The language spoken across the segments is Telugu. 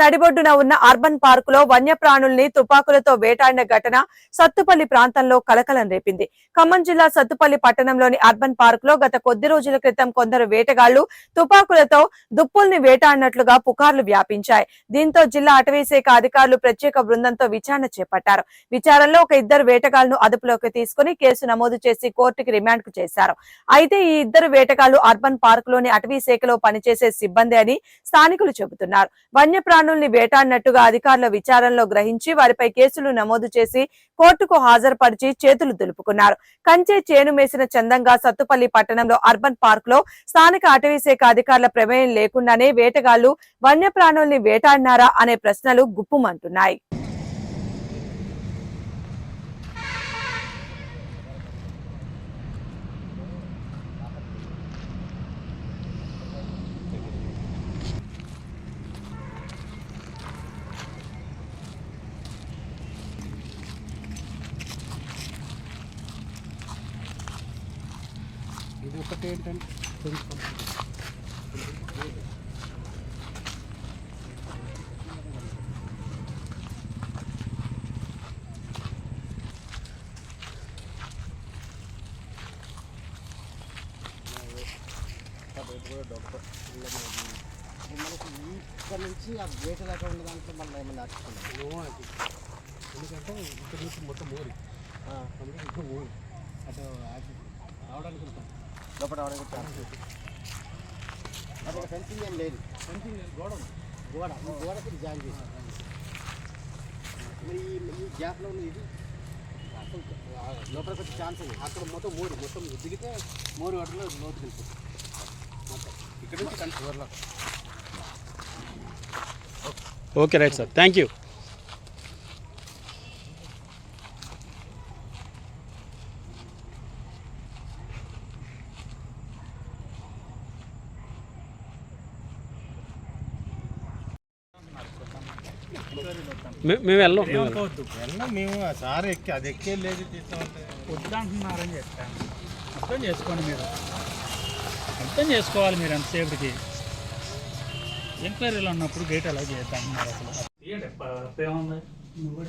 నడిబొడ్డున ఉన్న అర్బన్ పార్క్లో వన్యప్రాణుల్ని తుపాకులతో వేటాడిన ఘటన సత్తుపల్లి ప్రాంతంలో కలకలం రేపింది. ఖమ్మం జిల్లా సత్తుపల్లి పట్టణంలోని అర్బన్ పార్క్లో గత కొద్ది రోజుల క్రితం కొందరు వేటగాళ్ళు తుపాకులతో దుప్పుల్ని వేటాడినట్లుగా పుకార్లు వ్యాపించాయి. దీంతో జిల్లా అటవీ శాఖ అధికారులు ప్రత్యేక బృందంతో విచారణ చేపట్టారు. విచారణలో ఒక ఇద్దరు వేటగాళ్ళను అదుపులోకి తీసుకుని కేసు నమోదు చేసి కోర్టుకి రిమాండ్కు చేశారు. అయితే ఈ ఇద్దరు వేటగాళ్ళు అర్బన్ పార్క్లోని అటవీ శాఖలో పనిచేసే సిబ్బంది అని స్థానికులు చెబుతున్నారు. వన్యప్రాణుల్ని వేటాడినట్టుగా అధికారుల విచారణలో గ్రహించి వారిపై కేసులు నమోదు చేసి కోర్టుకు హాజరుపరిచి చేతులు దులుపుకున్నారు. కంచె చేను మేసిన చందంగా సత్తుపల్లి పట్టణంలో అర్బన్ పార్క్లో స్థానిక అటవీ శాఖ అధికారుల ప్రమేయం లేకుండానే వేటగాళ్ళు వన్యప్రాణుల్ని వేటాడినారా అనే ప్రశ్నలు గుప్పుమంటున్నాయి. ఇది ఒకటి ఏంటంటే కొంచెం మనకి ఇక్కడ నుంచి ఆ గేట్ దాకా ఉన్న దాంట్లో మళ్ళీ ఏమన్నా అర్చుకున్నాం నో అది ఎందుకంటే ఇక్కడ నుంచి మొత్తం మూరి అందుకే ఇంకా మూరి అటు ఉంటాం లోపల రావడానికి ఛాన్స్ అక్కడ ఫెన్సింగ్ ఏం లేదు. సంథింగ్ గోడ ఉంది. గోడ ఈ గోడకి జాయిన్ చేసి. మరి ఈ గ్యాప్లో ఉన్న ఇది? అసలు లోపలికి వచ్చే ఛాన్స్ ఉంది. అక్కడ మొత్తం మూరి మొత్తం దిగితే మూరి వాటిలో లోతుకి వెళ్ళిపోతుంది. మొత్తం. ఇక్కడ నుంచి చివరిలో okay right sir thank you మేము వెళ్ళాం. మేము వెళ్ళాం మేము. ఆ సార్ ఎక్కి అది ఎక్కే లేదు తీస్తామంటే వద్దంటున్నారని చెప్పాను. అర్థం చేసుకోండి మీరు. అర్థం చేసుకోవాలి మీరు ఎంతసేపటికి. ఎంక్వైరీలో ఉన్నప్పుడు గేట్ అలా చేద్దామన్నారు అసలు. ఏముంది? నువ్వు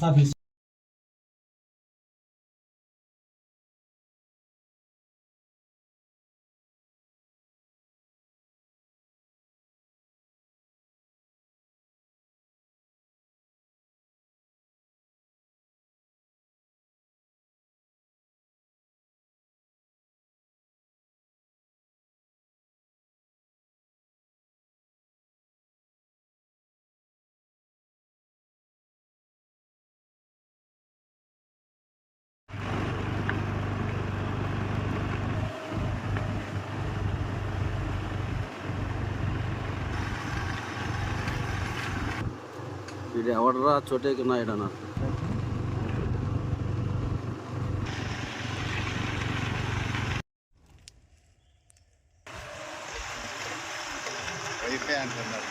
sabe? వీడు ఎవడరా చోటేకి నాయుడు అన్నారు. వైఫై అంటున్నారు.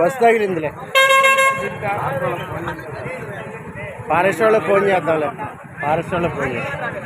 బస్ తగిలిందిలే. ఫారెస్ట్ వాళ్ళకి ఫోన్ చేద్దాంలే. ఫారెస్ట్ వాళ్ళకి ఫోన్ చేద్దాం.